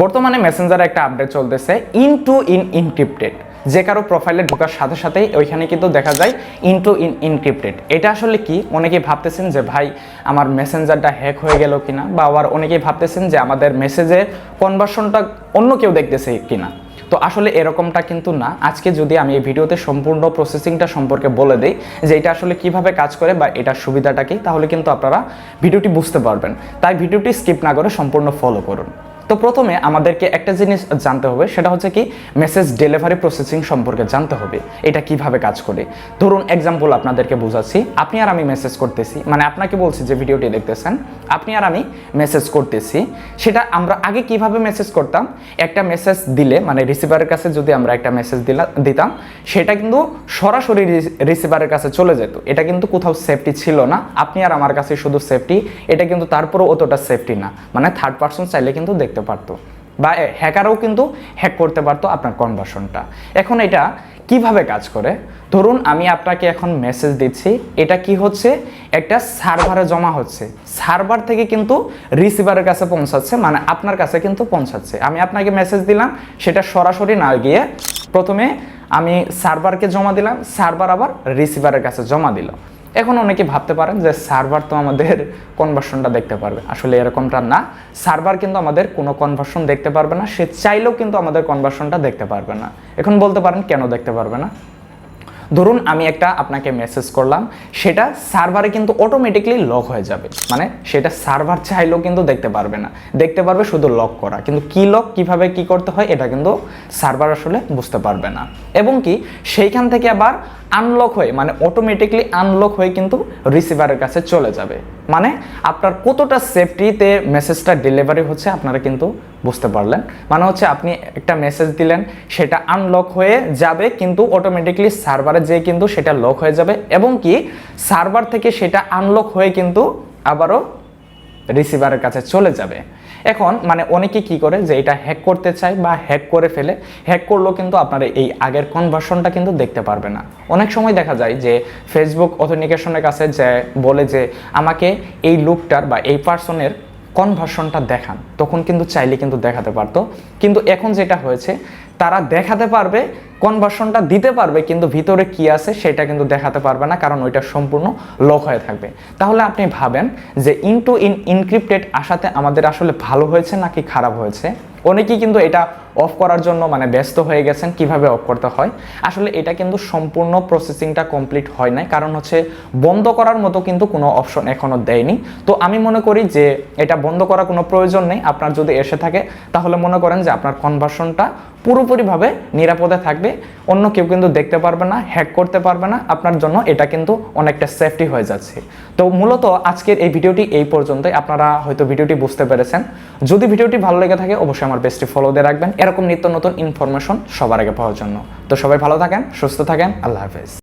বর্তমানে মেসেঞ্জারে একটা আপডেট চলতেছে ইন টু ইন ইনক্রিপ্টেড যে কারও প্রোফাইলে ঢোকার সাথে সাথেই ওইখানে কিন্তু দেখা যায় ইনটু ইন ইনক্রিপ্টেড এটা আসলে কি? অনেকেই ভাবতেছেন যে, ভাই, আমার মেসেঞ্জারটা হ্যাক হয়ে গেল কিনা? বা আবার অনেকেই ভাবতেছেন যে, আমাদের মেসেজে কনভার্সনটা অন্য কেউ দেখতেছে কিনা? তো আসলে এরকমটা কিন্তু না। আজকে যদি আমি এই ভিডিওতে সম্পূর্ণ প্রসেসিংটা সম্পর্কে বলে দিই যে, এটা আসলে কীভাবে কাজ করে বা এটার সুবিধাটা কি, তাহলে কিন্তু আপনারা ভিডিওটি বুঝতে পারবেন। তাই ভিডিওটি স্কিপ না করে সম্পূর্ণ ফলো করুন। তো প্রথমে আমাদেরকে একটা জিনিস জানতে হবে, সেটা হচ্ছে কি মেসেজ ডেলিভারি প্রসেসিং সম্পর্কে জানতে হবে, এটা কীভাবে কাজ করে। ধরুন এক্সাম্পল আপনাদেরকে বোঝাচ্ছি, আপনি আর আমি মেসেজ করতেছি মানে আপনাকে বলছি যে ভিডিওটি দেখতেছেন, আপনি আর আমি মেসেজ করতেছি, সেটা আমরা আগে কীভাবে মেসেজ করতাম? একটা মেসেজ দিলে মানে রিসিভারের কাছে যদি আমরা একটা মেসেজ দিলাম দিতাম, সেটা কিন্তু সরাসরি রিসিভারের কাছে চলে যেত। এটা কিন্তু কোথাও সেফটি ছিল না, আপনি আর আমার কাছে শুধু সেফটি এটা কিন্তু তারপরেও অতটা সেফটি না। মানে থার্ড পার্সন চাইলে কিন্তু দেখতে পারতো বা হ্যাকারও কিন্তু হ্যাক করতে পারতো আপনার কনভার্সনটা এখন এটা কীভাবে কাজ করে? ধরুন আমি আপনাকে এখন মেসেজ দিচ্ছি, এটা কি হচ্ছে? একটা সার্ভারে জমা হচ্ছে। সার্ভার থেকে কিন্তু রিসিভারের কাছে পৌঁছাচ্ছে মানে আপনার কাছে কিন্তু পৌঁছাচ্ছে। আমি আপনাকে মেসেজ দিলাম, সেটা সরাসরি না গিয়ে প্রথমে আমি সার্ভারকে জমা দিলাম সার্ভার আবার রিসিভারের কাছে জমা দিল। এখন অনেকে ভাবতে পারেন যে সার্ভার তো আমাদের কনভার্সনটা দেখতে পারবে। আসলে এরকমটা না। সার্ভার কিন্তু আমাদের কোনো কনভার্সন দেখতে পারবে না। সে চাইলেও কিন্তু আমাদের কনভার্সনটা দেখতে পারবে না। এখন বলতে পারেন, কেন দেখতে পারবে না? ধরুন, আমি একটা আপনাকে মেসেজ করলাম, সেটা সার্ভারে কিন্তু অটোমেটিকলি লক হয়ে যাবে। মানে সেটা সার্ভার চাইলেও কিন্তু দেখতে পারবে না। দেখতে পারবে শুধু লক করা। কিন্তু কি লক কীভাবে কি করতে হয়, এটা কিন্তু সার্ভার আসলে বুঝতে পারবে না। এবং কি, সেইখান থেকে আবার আনলক হয়ে মানে অটোমেটিকলি আনলক হয়ে কিন্তু রিসিভারের কাছে চলে যাবে। মানে আপনার কতটা সেফটিতে মেসেজটা ডেলিভারি হচ্ছে আপনারা কিন্তু বুঝতে পারলেন। মানে হচ্ছে আপনি একটা মেসেজ দিলেন, সেটা আনলক হয়ে যাবে কিন্তু অটোমেটিকলি সার্ভারে যেয়ে কিন্তু সেটা লক হয়ে যাবে এবং কি সার্ভার থেকে সেটা আনলক হয়ে কিন্তু আবারও রিসিভারের কাছে চলে যাবে। এখন মানে অনেকে কি করে যে এটা হ্যাক করতে চায় বা হ্যাক করে ফেলে। হ্যাক করলেও কিন্তু আপনারা এই আগের কনভার্সনটা কিন্তু দেখতে পারবে না। অনেক সময় দেখা যায় যে ফেসবুক অথেন্টিকেশনের কাছে যে বলে যে আমাকে এই লুকটার বা এই পার্সনের কনভার্সনটা দেখান, তখন কিন্তু চাইলে কিন্তু দেখাতে পারতো। কিন্তু এখন যেটা হয়েছে, তারা দেখাতে পারবে কনভার্সনটা দিতে পারবে, কিন্তু ভিতরে কি আছে সেটা কিন্তু দেখাতে পারবে না, কারণ ওইটা সম্পূর্ণ লক হয়ে থাকবে। তাহলে আপনি ভাবেন যে ইন টু ইন ইনক্রিপ্টেড আসাতে আমাদের আসলে ভালো হয়েছে নাকি খারাপ হয়েছে? অনেকেই কিন্তু এটা অফ করার জন্য মানে ব্যস্ত হয়ে গেছেন, কীভাবে অফ করতে হয়? আসলে এটা কিন্তু সম্পূর্ণ প্রসেসিংটা কমপ্লিট হয় নাই, কারণ হচ্ছে বন্ধ করার মতো কিন্তু কোনো অপশন এখনও দেয়নি। তো আমি মনে করি যে এটা বন্ধ করার কোনো প্রয়োজন নেই, আপনার যদি এসে থাকে, তাহলে মনে করেন যে আপনার কনভার্সনটা পুরোপুরিভাবে নিরাপদে থাকবে, অন্য কেউ কিন্তু দেখতে পারবে না হ্যাক করতে পারবে না, আপনার জন্য এটা কিন্তু অনেকটা সেফটি হয়ে যাচ্ছে। তো মূলত আজকের এই ভিডিওটি এই পর্যন্তই, আপনারা হয়তো ভিডিওটি বুঝতে পেরেছেন। যদি ভিডিওটি ভালো লেগে থাকে, অবশ্যই আমার বেস্টে ফলো দিয়ে রাখবেন। এরকম নিত্য নতুন ইনফরমেশন সবার আগে পাওয়ার জন্য। তো সবাই ভালো থাকেন, সুস্থ থাকেন, আল্লাহ হাফেজ।